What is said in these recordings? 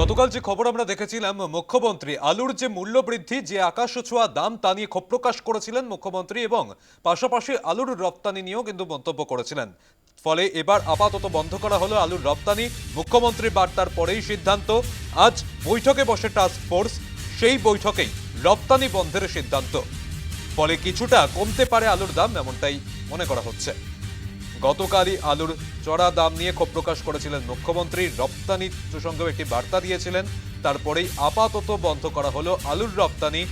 গতকাল যে খবর আমরা দেখেছিলাম, মুখ্যমন্ত্রী আলুর যে মূল্য বৃদ্ধি যে আকাশ ছোঁয়া দাম, তা নিয়ে ক্ষোভ প্রকাশ করেছিলেন মুখ্যমন্ত্রী এবং পাশাপাশি আলুর রপ্তানি নিয়েও কিন্তু মন্তব্য করেছিলেন। ফলে এবার আপাতত বন্ধ করা হলো আলুর রপ্তানি। মুখ্যমন্ত্রী বার্তার পরেই সিদ্ধান্ত, আজ বৈঠকে বসে টাস্ক ফোর্স সেই বৈঠকেই রপ্তানি বন্ধের সিদ্ধান্ত। ফলে কিছুটা কমতে পারে আলুর দাম, এমনটাই মনে করা হচ্ছে। গতকালই আলুর চড়া দাম নিয়ে ক্ষোভ প্রকাশ করেছিলেন মুখ্যমন্ত্রী। রপ্তানি প্রসঙ্গেও একটি বার্তা দিয়েছিলেন। তারপরেই আপাতত বন্ধ করা হলো আলুর রপ্তানি।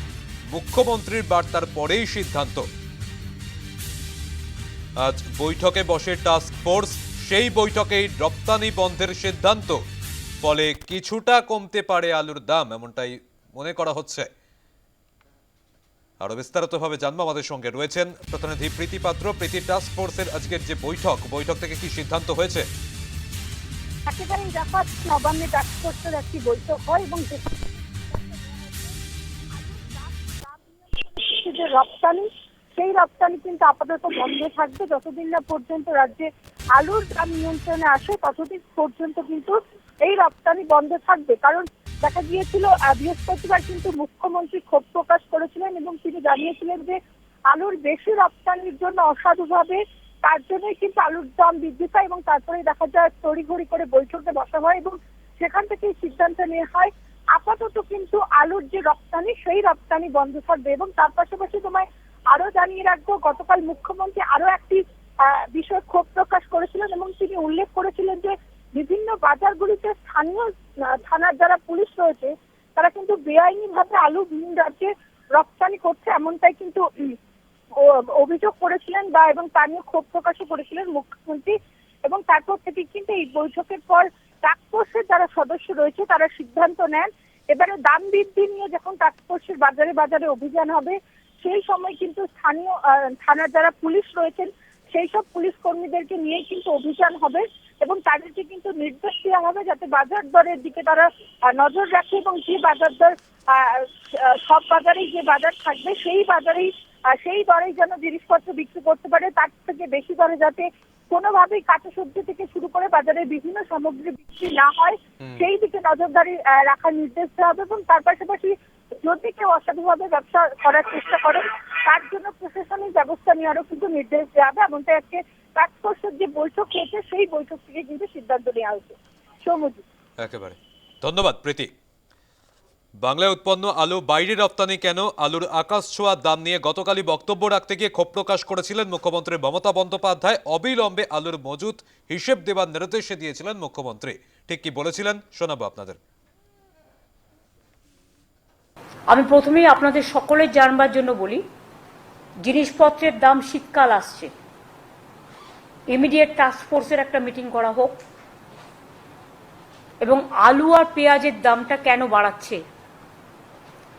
মুখ্যমন্ত্রীর বার্তার পরেই সিদ্ধান্ত। আজ বৈঠকে বসে টাস্ক ফোর্স, সেই বৈঠকেই রপ্তানি বন্ধের সিদ্ধান্ত। ফলে কিছুটা কমতে পারে আলুর দাম, এমনটাই মনে করা হচ্ছে। আরও বিস্তারিতভাবে জানব আমাদের সঙ্গে রয়েছেন প্রতিনিধি প্রীতি পাত্র। প্রীতি টাস্ক ফোর্সের আজকের যে বৈঠক বৈঠক থেকে কি সিদ্ধান্ত হয়েছে? একেবারেই নবান্নে টাস্কফোর্সের একটি বৈঠক হয় এবং যে রপ্তানি, সেই রপ্তানি কিন্তু আপাতত বন্ধ থাকবে। যতদিন না পর্যন্ত রাজ্যে আলুর দাম নিয়ন্ত্রণে আসে, ততদিন পর্যন্ত কিন্তু এই রপ্তানি বন্ধ থাকবে। কারণ দেখা গিয়েছিল বৃহস্পতিবার কিন্তু মুখ্যমন্ত্রী ক্ষোভ প্রকাশ করেছিলেন এবং তিনি জানিয়েছিলেন যে আলুর বেশি রপ্তানির জন্য অসাধুভাবে তার জন্যই কিন্তু আলুর দাম বৃদ্ধি পায় এবং তারপরে দেখা যায় তড়িঘড়ি করে বৈঠকে বসা হয় এবং সেখান থেকেই সিদ্ধান্ত নেওয়া হয়, আপাতত কিন্তু আলুর যে রপ্তানি, সেই রপ্তানি বন্ধ থাকবে এবং তার পাশাপাশি তোমায় আরও জানিয়ে রাখব, গতকাল মুখ্যমন্ত্রী আরও একটি বিষয় ক্ষোভ প্রকাশ করেছিলেন এবং তিনি উল্লেখ করেছিলেন যে বাজারগুলিতে স্থানীয় থানার যারা পুলিশ রয়েছে, তারা কিন্তু বেআইনি ভাবে আলু ভিন রাজ্যে রপ্তানি করছে, এমনটাই কিন্তু অভিযোগ করেছিলেন বা এবং তা নিয়ে ক্ষোভ প্রকাশও করেছিলেন মুখ্যমন্ত্রী। এবং তারপর থেকে কিন্তু এই বৈঠকের পর টাস্কফোর্সের যারা সদস্য রয়েছে, তারা সিদ্ধান্ত নেন। এবারে দাম বৃদ্ধি নিয়ে যখন টাস্কফোর্সের বাজারে বাজারে অভিযান হবে, সেই সময় কিন্তু স্থানীয় থানার যারা পুলিশ রয়েছেন, সেই সব পুলিশ কর্মীদেরকে নিয়ে কিন্তু অভিযান হবে। এবং তাদেরকে কিন্তু নির্দেশ দেওয়া হবে যাতে বাজার দরের দিকে তারা নজর রাখে এবং যে বাজার দর সব বাজারেই যে বাজার থাকবে সেই বাজারেই সেই দরেই যেন জিনিসপত্র বিক্রি করতে পারে তার থেকে বেশি দরে যাতে কোনোভাবেই কাঁচা সবজি থেকে শুরু করে বাজারে বিভিন্ন সামগ্রী বিক্রি না হয় সেই দিকে নজরদারি আহ, রাখার নির্দেশ দেওয়া হবে এবং তার পাশাপাশি যদি কেউ অসাধুভাবে ব্যবসা করার চেষ্টা করে তার জন্য প্রশাসনিক ব্যবস্থা নেওয়ারও কিন্তু নির্দেশ দেওয়া হবে এমনটা আজকে যে বৈঠক হয়েছে সেই বৈঠক থেকে কিন্তু সিদ্ধান্ত নেওয়া হয়েছে। একেবারে। ধন্যবাদ প্রীতি। বাংলায় উৎপন্ন আলু বাইরে রপ্তানি কেন? আলুর আকাশ ছোঁয়া দাম নিয়ে গতকালই বক্তব্য রাখতে গিয়ে ক্ষোভ প্রকাশ করেছিলেন মুখ্যমন্ত্রী মমতা বন্দ্যোপাধ্যায়। অবিলম্বে আলুর মজুত হিসেব দেবার নির্দেশ দিয়েছিলেন মুখ্যমন্ত্রী। ঠিক কি বলেছিলেন? শোনাবো আপনাদের। আমি প্রথমেই আপনাদের সকলের জানবার জন্য বলি জিনিসপত্রের দাম শীতকাল আসছে। ইমিডিয়েট টাস্ক ফোর্সের একটা মিটিং করা হোক। এবং আলু আর পেঁয়াজের দামটা কেন বাড়াচ্ছে?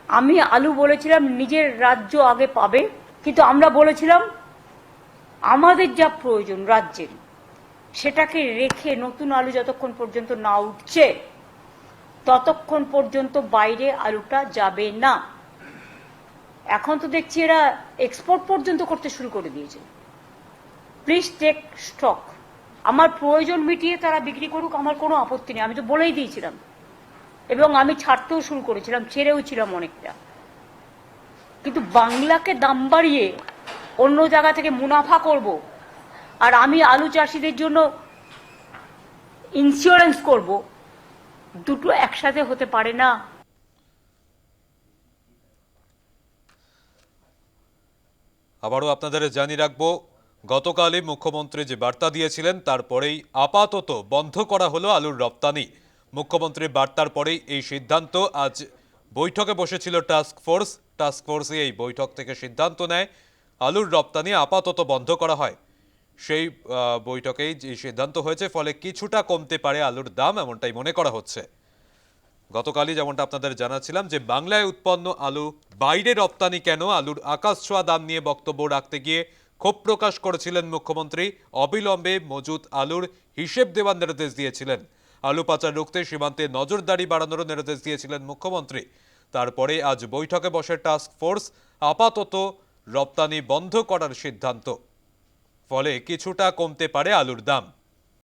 আমি আলু বলেছিলাম, নিজের রাজ্য আগে পাবে, কিন্তু আমরা বলেছিলাম, আমাদের যা প্রয়োজন রাজ্যের, সেটাকে রেখে নতুন আলু যতক্ষণ পর্যন্ত না উঠছে, ততক্ষণ পর্যন্ত বাইরে আলুটা যাবে না। এখন তো দেখছি এরা এক্সপোর্ট পর্যন্ত করতে শুরু করে দিয়েছে। প্লিজ টেক স্টক আমার প্রয়োজন মিটিয়ে তারা বিক্রি করুক, আমার কোনো আপত্তি নেই। আমি তো বলেই দিয়েছিলাম। এবং আমি ছাড়তেও শুরু করেছিলাম, ছেড়েও ছিলাম অনেকটা। কিন্তু বাংলাকে দাম বাড়িয়ে অন্য জায়গা থেকে মুনাফা করব আর আমি আলু চাষিদের জন্য ইন্স্যুরেন্স করব, দুটো একসাথে হতে পারে না। আবারও আপনাদের জানিয়ে রাখব গতকালই মুখ্যমন্ত্রী যে বার্তা দিয়েছিলেন তারপরেই আপাতত বন্ধ করা হলো আলুর রপ্তানি। মুখ্যমন্ত্রীর বার্তার পরেই এই সিদ্ধান্ত, আজ বৈঠকে বসেছিল টাস্ক ফোর্স টাস্ক ফোর্সই এই বৈঠক থেকে সিদ্ধান্ত নেয়, আলুর রপ্তানি আপাতত বন্ধ করা হয়। সেই বৈঠকেই যে সিদ্ধান্ত হয়েছে, ফলে কিছুটা কমতে পারে আলুর দাম, এমনটাই মনে করা হচ্ছে। গতকালই যেমনটা আপনাদের জানাচ্ছিলাম যে, বাংলায় উৎপন্ন আলু বাইরে রপ্তানি কেন? আলুর আকাশ ছোঁয়া দাম নিয়ে বক্তব্য রাখতে গিয়ে ক্ষোভ প্রকাশ করেছিলেন মুখ্যমন্ত্রী। অবিলম্বে মজুত আলুর হিসেব দেওয়ার নির্দেশ দিয়েছিলেন। আলু পাচার রুখতে সীমান্তে নজরদারি বাড়ানোর নির্দেশ দিয়েছিলেন মুখ্যমন্ত্রী। তারপরে আজ বৈঠকে বসে টাস্ক ফোর্স আপাতত রপ্তানি বন্ধ করার সিদ্ধান্ত। ফলে কিছুটা কমতে পারে আলুর দাম।